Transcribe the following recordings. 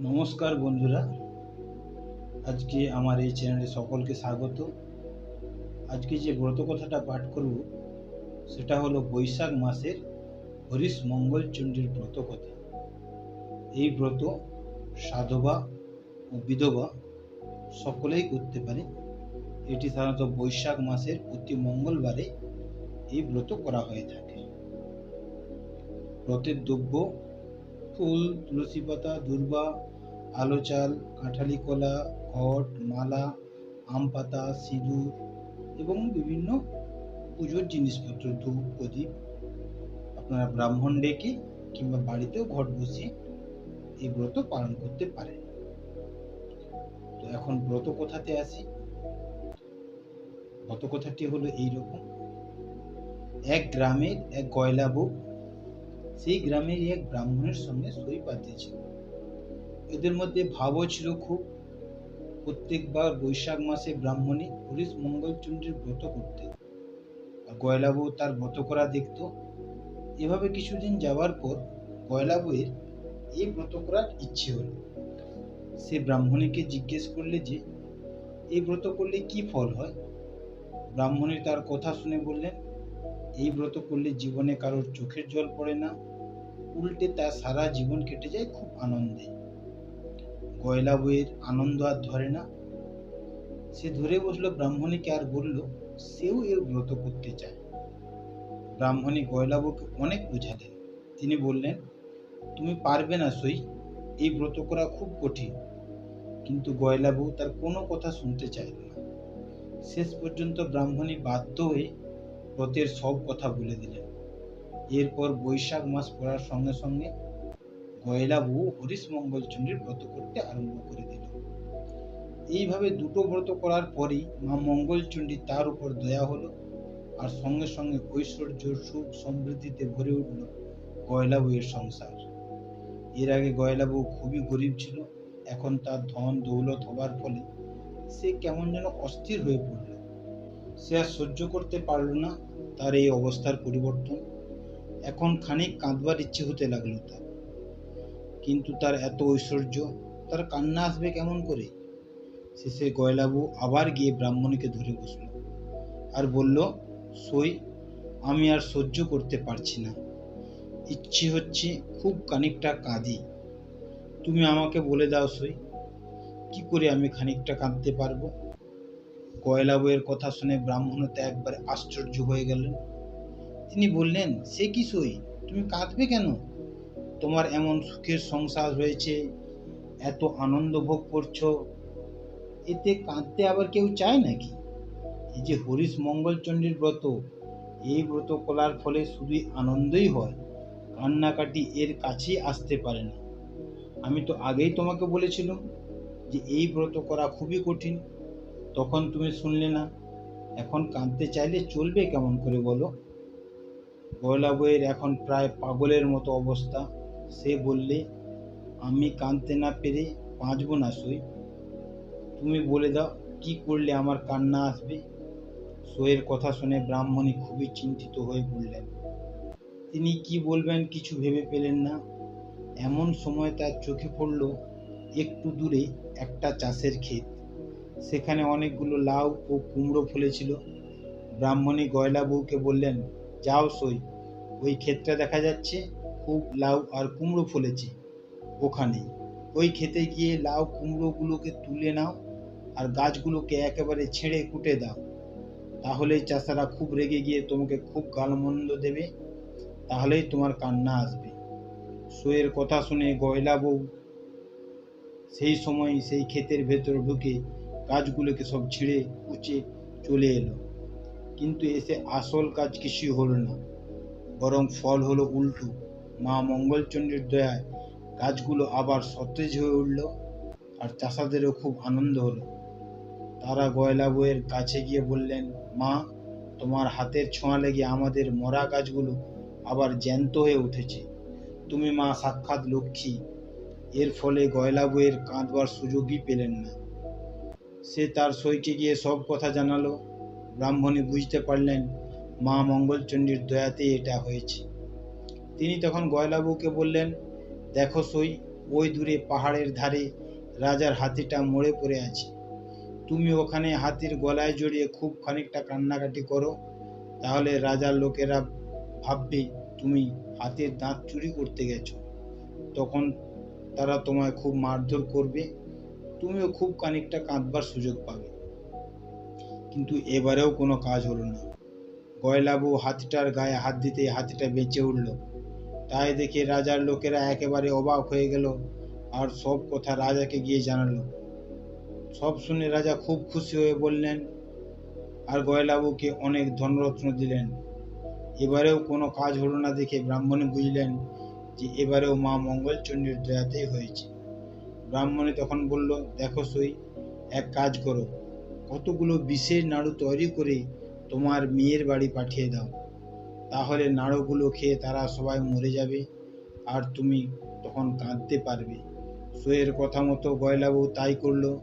নমস্কার বন্ধুরা। আজকে আমার এই চ্যানেলে সকলকে স্বাগত। আজকে যে ব্রত কথাটা পাঠ করব, সেটা হলো বৈশাখ মাসের হরিশ মঙ্গল চণ্ডীর ব্রত কথা। এই ব্রত সাধবা ও বিধবা সকলেই করতে পারে। এটি সাধারণত বৈশাখ মাসের প্রতি মঙ্গলবারে এই ব্রত করা হয়ে থাকে। ব্রতের দ্রব্য ফুল, তুলসী পাতা, দুর্বা, আলো চাল, কাঁঠালি কলা, ঘট, মালা, আম পাতা, সিঁদুর এবং বিভিন্ন পুজোর জিনিসপত্র, ধূপ, প্রদীপ আপনারা ব্রাহ্মণ ডেকে কিংবা বাড়িতেও ঘট বসিয়ে এই ব্রত পালন করতে পারেন। তো এখন ব্রত কথাতে আসি? ব্রত কথাটি হলো এইরকম। এক গ্রামের এক গয়লা বউ সেই গ্রামের এক ব্রাহ্মণের সঙ্গে সই পাতিয়েছিল। এদের মধ্যে ভাবও ছিল খুব। প্রত্যেকবার বৈশাখ মাসে ব্রাহ্মণী হরিশ মঙ্গলচন্দ্রের ব্রত করতেন আর গয়লা বউ তার ব্রত করা দেখত। এভাবে কিছুদিন যাওয়ার পর গয়লা বউয়ের এই ব্রত করার ইচ্ছে হলো। সে ব্রাহ্মণীকে জিজ্ঞেস করলে যে, এই ব্রত করলে কি ফল হয়? ব্রাহ্মণী তার কথা শুনে বললেন, এই ব্রত করলে জীবনে কারোর চোখের জল পড়ে না উল্টে তার সারা জীবন কেটে যায় খুব আনন্দে। গয়লা বইয়ের আনন্দ আর ধরে না। সে ধরে বসল, ব্রাহ্মণীকে আর বলল, সেও এর ব্রত করতে চায়। ব্রাহ্মণী গয়লাবুকে অনেক বোঝালেন। তিনি বললেন, তুমি পারবে না সই, এই ব্রত করা খুব কঠিন। কিন্তু গয়লা বউ তার কোনো কথা শুনতে চাইল না। শেষ পর্যন্ত ব্রাহ্মণী বাধ্য হয়ে ব্রতের সব কথা বলে দিলেন। এরপর বৈশাখ মাস পড়ার সঙ্গে সঙ্গে গয়লা বউ হরিশ মঙ্গলচন্দ্রের ব্রত করতে আরম্ভ করে দিল। এইভাবে দুটো ব্রত করার পরেই মা মঙ্গলচণ্ডী তার উপর দয়া হলো আর সঙ্গে সঙ্গে ঐশ্বর্য, সুখ সমৃদ্ধিতে ভরে উঠল গয়লা বউয়ের সংসার। এর আগে গয়লা বউ খুবই গরিব ছিল, এখন তার ধন দৌলত হবার ফলে সে কেমন যেন অস্থির হয়ে পড়ল। সে আর সহ্য করতে পারল না, তার এই অবস্থার পরিবর্তন। এখন খানিক কাঁদবার ইচ্ছে হতে লাগল তার। কিন্তু তার এত ঐশ্বর্য, তার কান্না আসবে কেমন করে? শেষে গয়লাবু আবার গিয়ে ব্রাহ্মণীকে ধরে বসল আর বলল, সই, আমি আর সহ্য করতে পারছি না। ইচ্ছে হচ্ছে খুব খানিকটা কাঁদি। তুমি আমাকে বলে দাও সই, কি করে আমি খানিকটা কাঁদতে পারব? কয়লা বইয়ের কথা শুনে ব্রাহ্মণতে একবার আশ্চর্য হয়ে গেলেন। তিনি বললেন, সে কি সই? তুমি কাঁদবে কেন? তোমার এমন সুখের সংসার হয়েছে, এত আনন্দ ভোগ করছ, এতে কাঁদতে আবার কেউ চায় নাকি? এই যে হরিশ মঙ্গলচণ্ডীর ব্রত, এই ব্রত করার ফলে শুধুই আনন্দই হয়, কান্নাকাটি এর কাছেই আসতে পারে না। আমি তো আগেই তোমাকে বলেছিলাম যে এই ব্রত করা খুবই কঠিন। তখন তুমি শুনলে না, এখন কাঁদতে চাইলে চলবে কেমন করে বলো? গয়লা বইয়ের এখন প্রায় পাগলের মতো অবস্থা। সে বললে, আমি কাঁদতে না পেরে বাঁচব না সই। তুমি বলে দাও, কি করলে আমার কান্না আসবে? সইয়ের কথা শুনে ব্রাহ্মণী খুবই চিন্তিত হয়ে পড়লেন তিনি কি বলবেন কিছু ভেবে পেলেন না। এমন সময় তার চোখে পড়ল একটু দূরে একটা চাষের ক্ষেত। সেখানে অনেকগুলো লাউ ও কুমড়ো ফলেছিল। ব্রাহ্মণী গয়লা বউকে বললেন যাও সই। ওই ক্ষেতটা দেখা যাচ্ছে, খুব লাউ আর কুমড়ো ফলেছে ওখানে। ওই খেতে গিয়ে লাউ কুমড়োগুলোকে তুলে নাও আর গাছগুলোকে একেবারে ছেড়ে কুটে দাও। তাহলেই চাষারা খুব রেগে গিয়ে তোমাকে খুব গালমন্দ দেবে। তাহলেই তোমার কান্না আসবে। সইয়ের কথা শুনে গয়লা বউ সেই সময় সেই ক্ষেতের ভেতর ঢুকে গাছগুলোকে সব ছিঁড়ে কুচে চলে এলো। কিন্তু এসে আসল কাজ কিছুই হলো না। বরং ফল হলো উল্টো। মা মঙ্গলচণ্ডীর দয়ায় গাছগুলো আবার সতেজ হয়ে উঠল আর চাষাদেরও খুব আনন্দ হলো। তারা গয়লা বইয়ের কাছে গিয়ে বললেন, মা, তোমার হাতের ছোঁয়া লেগে আমাদের মরা গাছগুলো আবার জ্যান্ত হয়ে উঠেছে। তুমি মা সাক্ষাৎ লক্ষ্মী। এর ফলে গয়লা বইয়ের কাঁদবার সুযোগই পেলেন না। সে তার সইকে গিয়ে সব কথা জানালো। ব্রাহ্মণী বুঝতে পারলেন মা মঙ্গলচণ্ডীর দয়াতেই এটা হয়েছে। তিনি তখন গয়লাবুকে বললেন, দেখো সই, ওই দূরে পাহাড়ের ধারে রাজার হাতিটা মরে পড়ে আছে। তুমি ওখানে হাতির গলায় জড়িয়ে খুব খানিকটা কান্নাকাটি করো, তাহলে রাজার লোকেরা ভাববে তুমি হাতির দাঁত চুরি করতে গেছো। তখন তারা তোমায় খুব মারধর করবে, তুমিও খুব খানিকটা কাঁদবার সুযোগ পাবে। কিন্তু এবারেও কোনো কাজ হলো না। গয়লাবু হাতিটার গায়ে হাত দিতেই হাতিটা বেঁচে উঠল। তাই দেখে রাজার লোকেরা একেবারে অবাক হয়ে গেল আর সব কথা রাজাকে গিয়ে জানালো। সব শুনে রাজা খুব খুশি হয়ে বললেন, আর গয়লাবুকে অনেক ধনরত্ন দিলেন। এবারেও কোনো কাজ হলো না দেখে ব্রাহ্মণী বুঝলেন যে এবারেও মা মঙ্গলচণ্ডীর দয়াতেই হয়েছে। ব্রাহ্মণী তখন বলল, দেখো সই, এক কাজ করো। কতগুলো বিশেষ নাড়ু তৈরি করে তোমার মেয়ের বাড়ি পাঠিয়ে দাও। তাহলে নাড়ুগুলো খেয়ে তারা সবাই মরে যাবে আর তুমি তখন কাঁদতে পারবে। সইয়ের কথা মতো গয়লাবু তাই করল।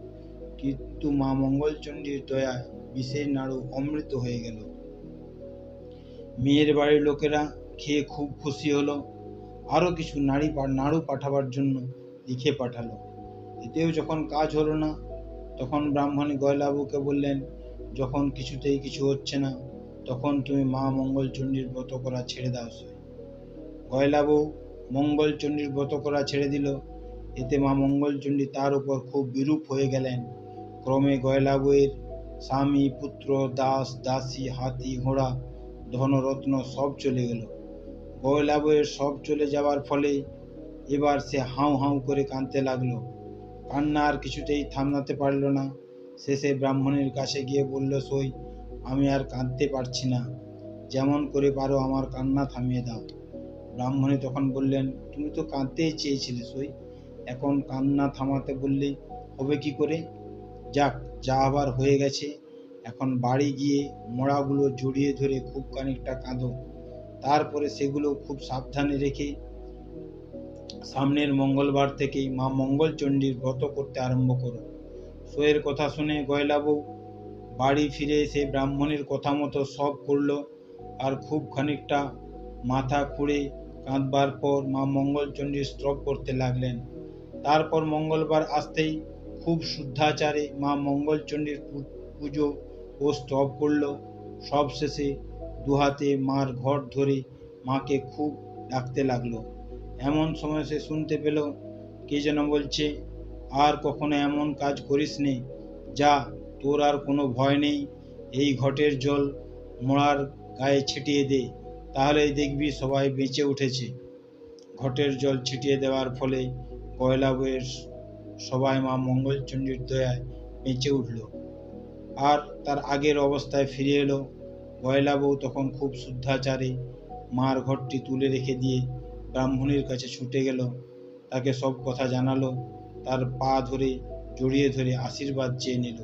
কিন্তু মা মঙ্গলচণ্ডীর দয়ায় বিশেষ নাড়ু অমৃত হয়ে গেল। মেয়ের বাড়ির লোকেরা খেয়ে খুব খুশি হলো। আরও কিছু নাড়ি নাড়ু পাঠাবার জন্য লিখে পাঠালো। এতেও যখন কাজ হলো না তখন ব্রাহ্মণী গয়লাবুকে বললেন, যখন কিছুতেই কিছু হচ্ছে না, তখন তুমি মা মঙ্গলচণ্ডীর ব্রত করা ছেড়ে দাও গয়লাবু মঙ্গলচণ্ডীর ব্রত করা ছেড়ে দিল। এতে মা মঙ্গলচণ্ডী তার উপর খুব বিরূপ হয়ে গেলেন। ক্রমে গয়লাবুয়ের স্বামী, পুত্র, দাস, দাসী, হাতি, ঘোড়া, ধনরত্ন সব চলে গেল। গয়লাবুয়ের সব চলে যাওয়ার ফলে এবার সে হাউ হাউ করে কাঁদতে লাগল। কান্না আর কিছুতেই থামাতে পারল না। শেষে ব্রাহ্মণের কাছে গিয়ে বলল, সই, আমি আর কাঁদতে পারছি না। যেমন করে পারো আমার কান্না থামিয়ে দাও। ব্রাহ্মণী তখন বললেন, তুমি তো কাঁদতেই চেয়েছিলে সই। এখন কান্না থামাতে বললে হবে কি করে? যাক, যা আবার হয়ে গেছে। এখন বাড়ি গিয়ে মোড়াগুলো জড়িয়ে ধরে খুব খানিকটা কাঁদো। তারপরে সেগুলো খুব সাবধানে রেখে সামনের মঙ্গলবার থেকেই মা মঙ্গলচণ্ডীর ব্রত করতে আরম্ভ করো সোয়ের কথা শুনে গয়লাবু বাড়ি ফিরে এসে ব্রাহ্মণের কথা মতো সব করল আর খুব খানিকটা মাথা খুঁড়ে কাঁদবার পর মা মঙ্গলচণ্ডীর স্তব করতে লাগলেন। তারপর মঙ্গলবার আসতেই খুব শুদ্ধাচারে মা মঙ্গলচণ্ডীর পুজো ও স্তব করল। সব শেষে দুহাতে মার ঘর ধরে মাকে খুব ডাকতে লাগল। এমন সময় সে শুনতে পেল, কে যেন বলছে, আর কখনো এমন কাজ করিস নে, যা তোর আর কোনো ভয় নেই। এই ঘটের জল মোড়ার গায়ে ছিটিয়ে দে, তাহলেই দেখবি সবাই বেঁচে উঠেছে। ঘটের জল ছিটিয়ে দেওয়ার ফলে কয়লা বইয়ের সবাই মা মঙ্গলচণ্ডীর দয়ায় বেঁচে উঠল। আর তার আগের অবস্থায় ফিরে এলো। গয়লা বউ তখন খুব শুদ্ধাচারে মার ঘরটি তুলে রেখে দিয়ে ব্রাহ্মণের কাছে ছুটে গেল। তাকে সব কথা জানালো। তার পা ধরে, জড়িয়ে ধরে আশীর্বাদ চেয়ে নিল।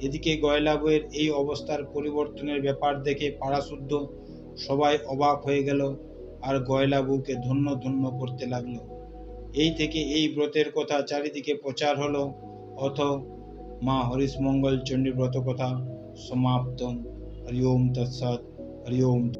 এদিকে গয়লা বইয়ের এই অবস্থার পরিবর্তনের ব্যাপার দেখে পাড়াশুদ্ধ সবাই অবাক হয়ে গেল আর গয়লা বউকে ধন্য ধন্য করতে লাগল। এই থেকে এই ব্রতের কথা চারিদিকে প্রচার হলো। অথ মা হরিশ মঙ্গল চণ্ডী ব্রত কথা সমাপ্তম। হরি ওম তৎসৎ হরি ওম